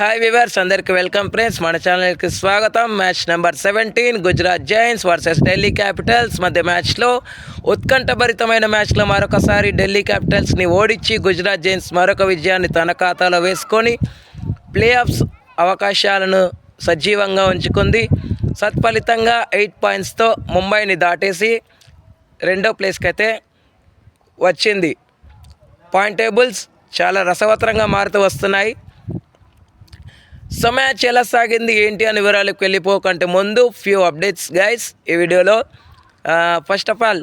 Hi viewers అందరికి welcome friends మన ఛానల్కి స్వాగతం. Match number seventeen Gujarat giants versus Delhi capitals మధ్య మ్యాచ్లో ఉత్కంఠభరితమైన మ్యాచ్లో మరొకసారి ఢిల్లీ క్యాపిటల్స్ని ఓడించి గుజరాత్ జైన్స్ మరొక విజయాన్ని తన ఖాతాలో వేసుకొని ప్లే ఆఫ్స్ అవకాశాలను సజీవంగా ఉంచుకుంది. సత్ఫలితంగా ఎయిట్ పాయింట్స్తో ముంబైని దాటేసి రెండో ప్లేస్కి అయితే వచ్చింది. పాయింట్ టేబుల్స్ చాలా రసవత్తరంగా మారుతూ వస్తున్నాయి. సో మ్యాచ్ ఎలా సాగింది ఏంటి అని వివరాలకు వెళ్ళిపోకంటే ముందు ఫ్యూ అప్డేట్స్ గైస్ ఈ వీడియోలో ఫస్ట్ ఆఫ్ ఆల్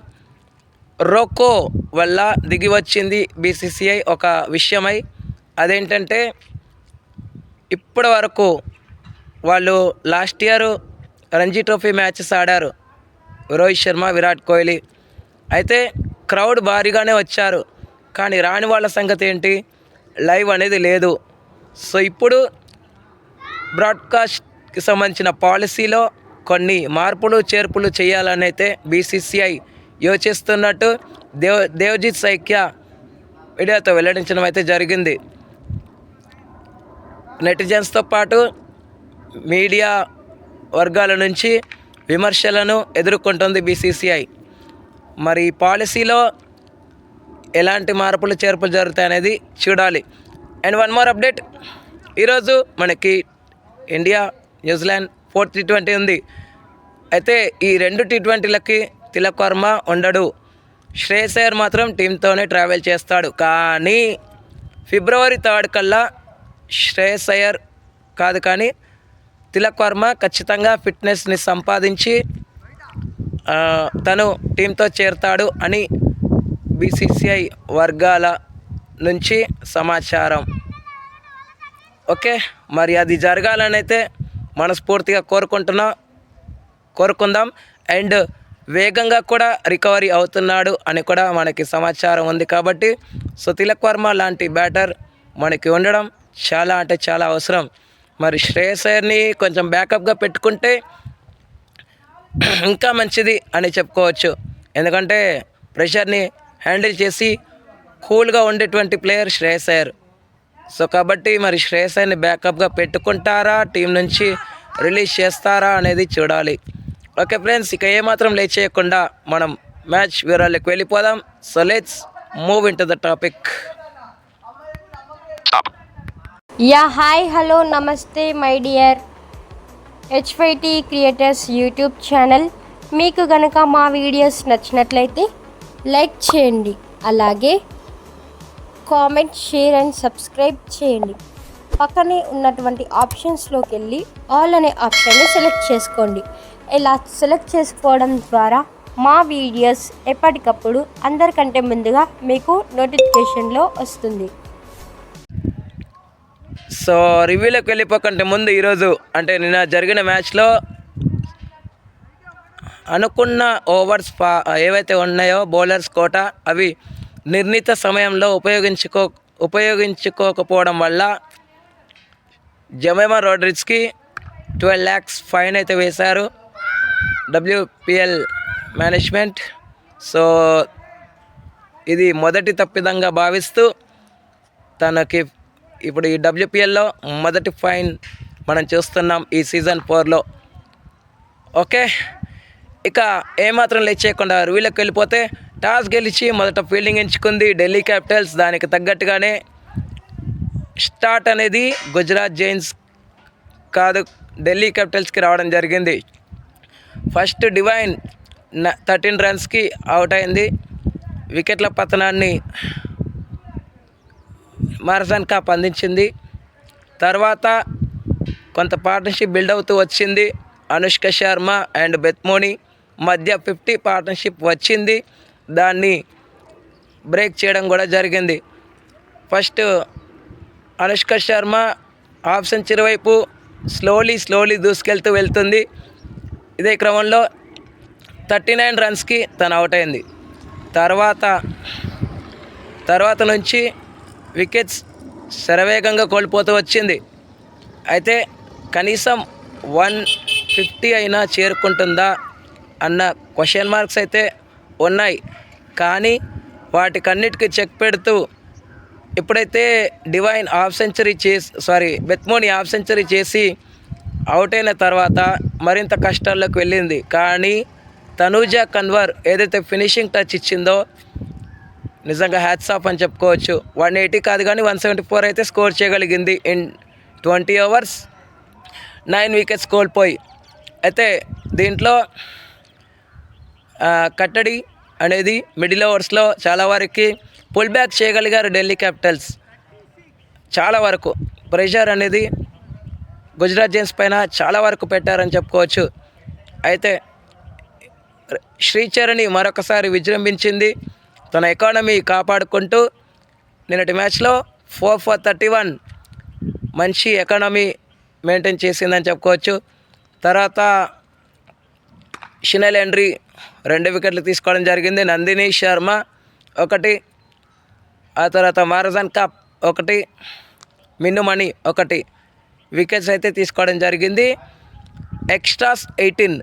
రోకో వల్ల దిగి వచ్చింది బీసీసీఐ ఒక విషయమై. అదేంటంటే ఇప్పటి వరకు వాళ్ళు last year Ranji trophy matches ఆడారు. రోహిత్ శర్మ విరాట్ కోహ్లీ. అయితే క్రౌడ్ భారీగానే వచ్చారు. కానీ రాని వాళ్ళ సంగతి ఏంటి? లైవ్ అనేది లేదు. సో ఇప్పుడు బ్రాడ్కాస్ట్కి సంబంధించిన పాలసీలో కొన్ని మార్పులు చేర్పులు చేయాలని అయితే బీసీసీఐ యోచిస్తున్నట్టు దేవ్ దేవ్జిత్ సైక్య మీడియాతో వెల్లడించడం అయితే జరిగింది. నెటిజన్స్తో పాటు మీడియా వర్గాల నుంచి విమర్శలను ఎదుర్కొంటుంది బీసీసీఐ. మరి ఈ పాలసీలో ఎలాంటి మార్పులు చేర్పులు జరుగుతాయనేది చూడాలి. And one more update. ఈరోజు మనకి India New Zealand fourth T twenty ఉంది. అయితే ఈ రెండు టీ ట్వంటీలకి తిలక్ వర్మ ఉండడు. శ్రేయస్ అయ్యర్ మాత్రం టీంతోనే ట్రావెల్ చేస్తాడు. కానీ ఫిబ్రవరి థర్డ్ కల్లా శ్రేయస్ అయ్యర్ కాదు కానీ తిలక్ వర్మ ఖచ్చితంగా ఫిట్నెస్ని సంపాదించి తను టీంతో చేరుతాడు అని బీసీసీఐ వర్గాల నుంచి సమాచారం. ఓకే? మరి అది జరగాలని అయితే మనస్ఫూర్తిగా కోరుకుంటున్నా కోరుకుందాం. అండ్ వేగంగా కూడా రికవరీ అవుతున్నాడు అని కూడా మనకి సమాచారం ఉంది కాబట్టి సో తిలక్ వర్మ లాంటి బ్యాటర్ మనకి ఉండడం చాలా అంటే చాలా అవసరం. మరి శ్రేయస్ అయ్యర్ని కొంచెం బ్యాకప్గా పెట్టుకుంటే ఇంకా మంచిది అని చెప్పుకోవచ్చు. ఎందుకంటే ప్రెషర్ని హ్యాండిల్ చేసి కూల్గా ఉండేటువంటి ప్లేయర్ శ్రేయస్ అయ్యర్. సో కాబట్టి మరి శ్రేయస్ బ్యాకప్గా పెట్టుకుంటారా? టీం నుంచి రిలీజ్ చేస్తారా అనేది చూడాలి. ఓకే ఫ్రెండ్స్ ఇక ఏమాత్రం లేట్ చేయకుండా మనం మ్యాచ్ వివరాలకు వెళ్ళిపోదాం. So let's move in to the topic. Yeah hi hello నమస్తే my dear HYT creators YouTube channel. మీకు గనక మా వీడియోస్ నచ్చినట్లయితే లైక్ చేయండి. అలాగే కామెంట్ షేర్ అండ్ సబ్స్క్రైబ్ చేయండి. పక్కనే ఉన్నటువంటి ఆప్షన్స్లోకి వెళ్ళి ఆల్ అనే ఆప్షన్ని సెలెక్ట్ చేసుకోండి. ఇలా సెలెక్ట్ చేసుకోవడం ద్వారా మా వీడియోస్ ఎప్పటికప్పుడు అందరికంటే ముందుగా మీకు నోటిఫికేషన్లో వస్తుంది. సో రివ్యూలోకి వెళ్ళిపోకంటే ముందు ఈరోజు అంటే నిన్న జరిగిన మ్యాచ్లో అనుకున్న ఓవర్స్ పా ఏవైతే ఉన్నాయో బౌలర్స్ కోట అవి నిర్ణీత సమయంలో ఉపయోగించుకో ఉపయోగించుకోకపోవడం వల్ల జమేమా రోడ్రిక్స్కి ట్వెల్వ్ ల్యాక్స్ ఫైన్ అయితే వేశారు. WPL management. సో ఇది మొదటి తప్పిదంగా భావిస్తూ తనకి ఇప్పుడు ఈ డబ్ల్యూపిఎల్లో మొదటి ఫైన్ మనం చూస్తున్నాం ఈ సీజన్ ఫోర్లో. ఓకే? ఇక ఏమాత్రం లేచేయకుండా వీళ్ళకి వెళ్ళిపోతే టాస్ గెలిచి మొదట ఫీల్డింగ్ ఎంచుకుంది ఢిల్లీ క్యాపిటల్స్. దానికి తగ్గట్టుగానే స్టార్ట్ అనేది గుజరాత్ జైన్స్ కాదు ఢిల్లీ క్యాపిటల్స్కి రావడం జరిగింది. ఫస్ట్ డివైన్ థర్టీన్ రన్స్కి అవుట్ అయింది. వికెట్ల పతనాన్ని మారజాన్ కప్ అందించింది. తర్వాత కొంత పార్ట్నర్షిప్ బిల్డ్ అవుతూ వచ్చింది. అనుష్క శర్మ అండ్ బెత్మోని మధ్య ఫిఫ్టీ పార్ట్నర్షిప్ వచ్చింది. దాన్ని బ్రేక్ చేయడం కూడా జరిగింది. First Anushka Sharma half century వైపు స్లోలీ స్లోలీ దూసుకెళ్తూ వెళ్తుంది. ఇదే క్రమంలో థర్టీ నైన్ రన్స్కి తను అవుట్ అయింది. తర్వాత తర్వాత నుంచి వికెట్స్ శరవేగంగా కోల్పోతూ వచ్చింది. అయితే కనీసం వన్ ఫిఫ్టీ అయినా చేరుకుంటుందా అన్న క్వశ్చన్ మార్క్స్ అయితే ఉన్నాయి. కానీ వాటికన్నిటికీ చెక్ పెడుతూ ఎప్పుడైతే డివైన్ హాఫ్ సెంచరీ చేసి sorry Beth Mooney half century చేసి అవుట్ అయిన తర్వాత మరింత కష్టాల్లోకి వెళ్ళింది. కానీ తనూజా కన్వర్ ఏదైతే ఫినిషింగ్ టచ్ ఇచ్చిందో నిజంగా హ్యాట్స్ ఆఫ్ అని చెప్పుకోవచ్చు. వన్ ఎయిటీ కాదు కానీ వన్ సెవెంటీ ఫోర్ అయితే స్కోర్ చేయగలిగింది in twenty overs. Nine wickets కోల్పోయి. అయితే దీంట్లో కట్టడి అనేది మిడిల్ ఓవర్స్లో చాలా వరకు పుల్ బ్యాక్ చేయగలిగారు ఢిల్లీ క్యాపిటల్స్ చాలా వరకు ప్రెషర్ అనేది గుజరాత్ జైన్స్ పైన చాలా వరకు పెట్టారని చెప్పుకోవచ్చు. అయితే శ్రీచరణి మరొకసారి విజృంభించింది. తన ఎకానమీ కాపాడుకుంటూ నిన్నటి మ్యాచ్లో ఫోర్ ఫోర్ థర్టీ వన్ మంచి ఎకానమీ మెయింటైన్ చేసిందని చెప్పుకోవచ్చు. తర్వాత షినల్ ఎండ్రీ రెండు వికెట్లు తీసుకోవడం జరిగింది. నందిని శర్మ ఒకటి ఆ తర్వాత మారజాన్ కప్ ఒకటి మిన్నుమణి ఒకటి వికెట్స్ అయితే తీసుకోవడం జరిగింది. ఎక్స్ట్రాస్ ఎయిటీన్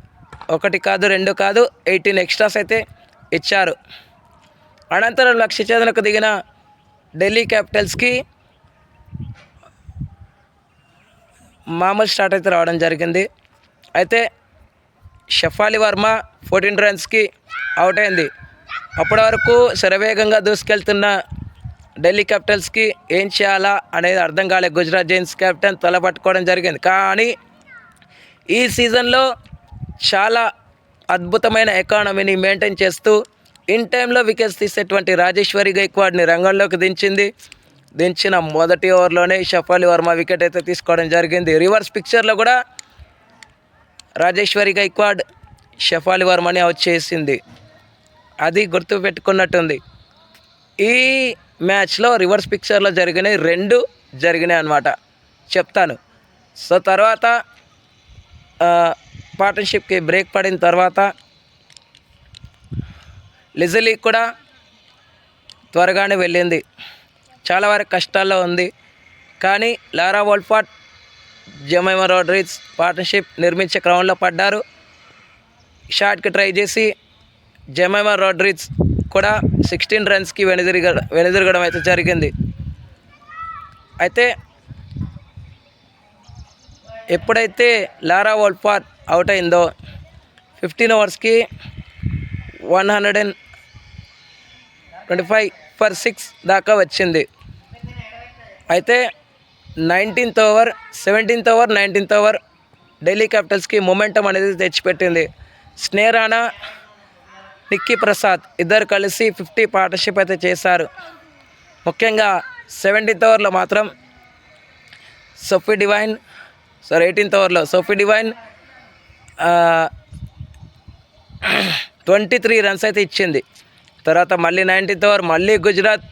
ఒకటి కాదు రెండు కాదు ఎయిటీన్ ఎక్స్ట్రాస్ అయితే ఇచ్చారు. అనంతరం లక్ష్య ఛేదనకు దిగిన ఢిల్లీ క్యాపిటల్స్కి మామూలు స్టార్ట్ అయితే రావడం జరిగింది. అయితే షఫాలి వర్మ ఫోర్టీన్ రన్స్కి అవుట్ అయింది. అప్పటి వరకు శరవేగంగా దూసుకెళ్తున్న ఢిల్లీ క్యాపిటల్స్కి ఏం చేయాలా అనేది అర్థం కాలేదు గుజరాత్ జైన్స్ కెప్టెన్ తలపట్టుకోవడం జరిగింది. కానీ ఈ సీజన్లో చాలా అద్భుతమైన ఎకానమీని మెయింటైన్ చేస్తూ ఇన్ టైంలో వికెట్స్ తీసేటువంటి రాజేశ్వరి గైక్వాడ్ని రంగంలోకి దించింది. దించిన మొదటి ఓవర్లోనే షఫాలి వర్మ వికెట్ అయితే తీసుకోవడం జరిగింది. రివర్స్ పిక్చర్లో కూడా రాజేశ్వరి గైక్వాడ్ షఫాలి వర్మని అవుట్ చేసింది. అది గుర్తు పెట్టుకున్నట్టుంది. ఈ మ్యాచ్లో రివర్స్ పిక్చర్లో జరిగినాయి రెండు జరిగినాయి అన్నమాట. చెప్తాను. సో తర్వాత పార్ట్నర్షిప్కి బ్రేక్ పడిన తర్వాత లిజలీ కూడా త్వరగానే వెళ్ళింది. చాలా వరకు కష్టాల్లో ఉంది. కానీ Laura Wolvaardt Jemimah Rodrigues partnership నిర్మించే క్రమంలో పడ్డారు. షాట్కి ట్రై చేసి జమైమా రోడ్రిగ్స్ కూడా సిక్స్టీన్ రన్స్కి వెనుదిరిగ వెనుదిరగడం అయితే జరిగింది. అయితే ఎప్పుడైతే లారా వోల్ఫాట్ అవుట్ అయిందో fifteen ఓవర్స్కి one hundred and twenty five for six దాకా వచ్చింది. అయితే nineteenth over seventeenth over nineteenth over. Delhi క్యాపిటల్స్కి momentum అనేది తెచ్చిపెట్టింది. స్నేహరాణా నిక్కీ ప్రసాద్ ఇద్దరు కలిసి ఫిఫ్టీ పార్ట్నర్షిప్ అయితే చేశారు. ముఖ్యంగా సెవెంటీన్త్ ఓవర్లో మాత్రం సోఫీ డివైన్ సారీ ఎయిటీన్త్ ఓవర్లో Sophie Devine twenty three runs అయితే ఇచ్చింది. తర్వాత మళ్ళీ నైన్టీన్త్ ఓవర్ మళ్ళీ గుజరాత్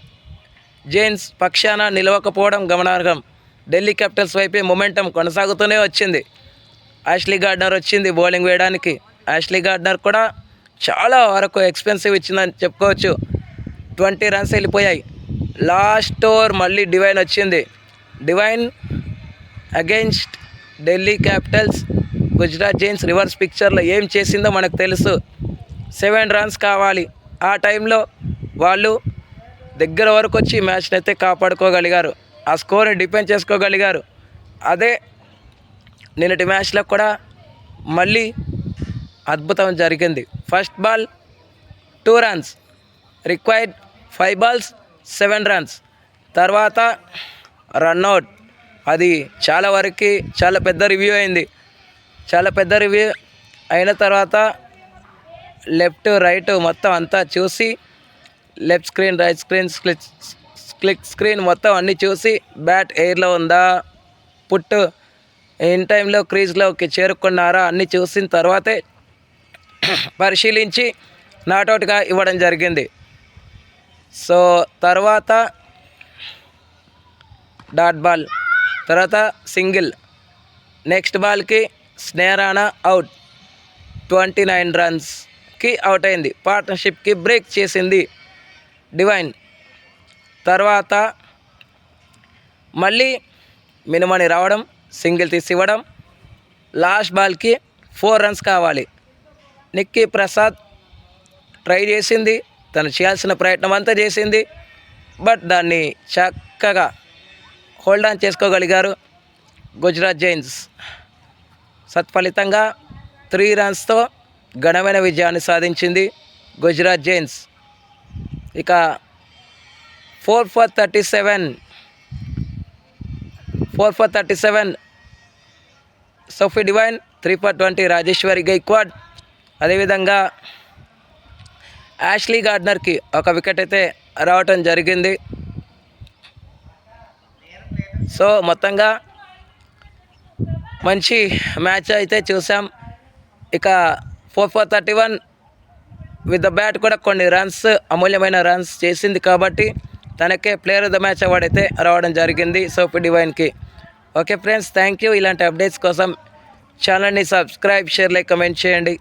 జైన్స్ పక్షాన నిలవకపోవడం గమనార్హం. ఢిల్లీ క్యాపిటల్స్ వైపే మొమెంటం కొనసాగుతూనే వచ్చింది. యాష్లీ గార్డ్నర్ వచ్చింది బౌలింగ్ వేయడానికి. యాష్లీ గార్డ్నర్ కూడా చాలా వరకు ఎక్స్పెన్సివ్ ఇచ్చిందని చెప్పుకోవచ్చు. ట్వంటీ రన్స్ వెళ్ళిపోయాయి. లాస్ట్ ఓవర్ మళ్ళీ డివైన్ వచ్చింది. Devine against Delhi Capitals. Gujarat Giants reverse పిక్చర్లో ఏం చేసిందో మనకు తెలుసు. సెవెన్ రన్స్ కావాలి. ఆ టైంలో వాళ్ళు దగ్గర వరకు వచ్చి మ్యాచ్ని అయితే కాపాడుకోగలిగారు. ఆ స్కోర్ని డిపెండ్ చేసుకోగలిగారు. అదే నిన్నటి మ్యాచ్లో కూడా మళ్ళీ అద్భుతం జరిగింది. First ball two runs required five balls seven runs. తర్వాత రన్అట్ అది చాలా వరకు చాలా పెద్ద రివ్యూ అయింది. చాలా పెద్ద రివ్యూ అయిన తర్వాత లెఫ్ట్ రైట్ మొత్తం అంతా చూసి left screen right screen click screen మొత్తం అన్నీ చూసి బ్యాట్ ఎయిర్లో ఉందా? పుట్టు. ఇన్ టైంలో క్రీజ్లోకి చేరుకున్నారా? అన్నీ చూసిన తర్వాతే పరిశీలించి నాటౌట్గా ఇవ్వడం జరిగింది. సో తర్వాత డాట్ బాల్ తర్వాత సింగిల్. నెక్స్ట్ బాల్కి స్నేరానా అవుట్. ట్వంటీ నైన్ రన్స్కి అవుట్ అయింది. పార్ట్నర్షిప్కి బ్రేక్ చేసింది డివైన్. తర్వాత మళ్ళీ మినిమని రావడం సింగిల్ తీసి ఇవ్వడం లాస్ట్ బాల్కి ఫోర్ రన్స్ కావాలి. నిక్కీ ప్రసాద్ ట్రై చేసింది తను చేయాల్సిన ప్రయత్నం అంతా చేసింది బట్ దాన్ని చక్కగా చక్కగా హోల్డ్ ఆన్ చేసుకోగలిగారు గుజరాత్ జైన్స్. సత్ఫలితంగా త్రీ రన్స్తో ఘనమైన విజయాన్ని సాధించింది గుజరాత్ జైన్స్. ఇక four four thirty seven. Four four thirty seven. Sophie Devine three for twenty Rajeshwari Gaikwad అదేవిధంగా యాష్లీ గార్డ్నర్కి ఒక వికెట్ అయితే రావటం జరిగింది. సో మొత్తంగా మంచి మ్యాచ్ అయితే చూసాం. ఇక four four thirty one with the bat కూడా కొన్ని రన్స్ అమూల్యమైన రన్స్ చేసింది కాబట్టి తనకే player of the match award అయితే రావడం జరిగింది. సోపి డివైన్కి ఓకే ఫ్రెండ్స్ థ్యాంక్ యూ ఇలాంటి అప్డేట్స్ కోసం ఛానల్ని సబ్స్క్రైబ్ షేర్ లైక్ కమెంట్ చేయండి.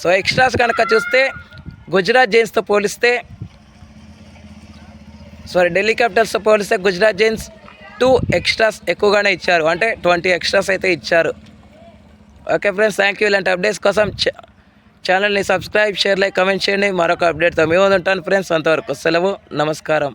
సో ఎక్స్ట్రాస్ కనుక చూస్తే గుజరాత్ జైన్స్తో పోలిస్తే సారీ ఢిల్లీ క్యాపిటల్స్తో పోలిస్తే గుజరాత్ జైన్స్ టూ ఎక్స్ట్రాస్ ఎక్కువగానే ఇచ్చారు. అంటే ట్వంటీ ఎక్స్ట్రాస్ అయితే ఇచ్చారు. ఓకే ఫ్రెండ్స్ థ్యాంక్ యూ ఇలాంటి అప్డేట్స్ కోసం ఛానల్ని సబ్స్క్రైబ్ షేర్ లైక్ కమెంట్ చేయండి. మరొక అప్డేట్తో మేము ఉంటాను ఫ్రెండ్స్ అంతవరకు సెలవు నమస్కారం.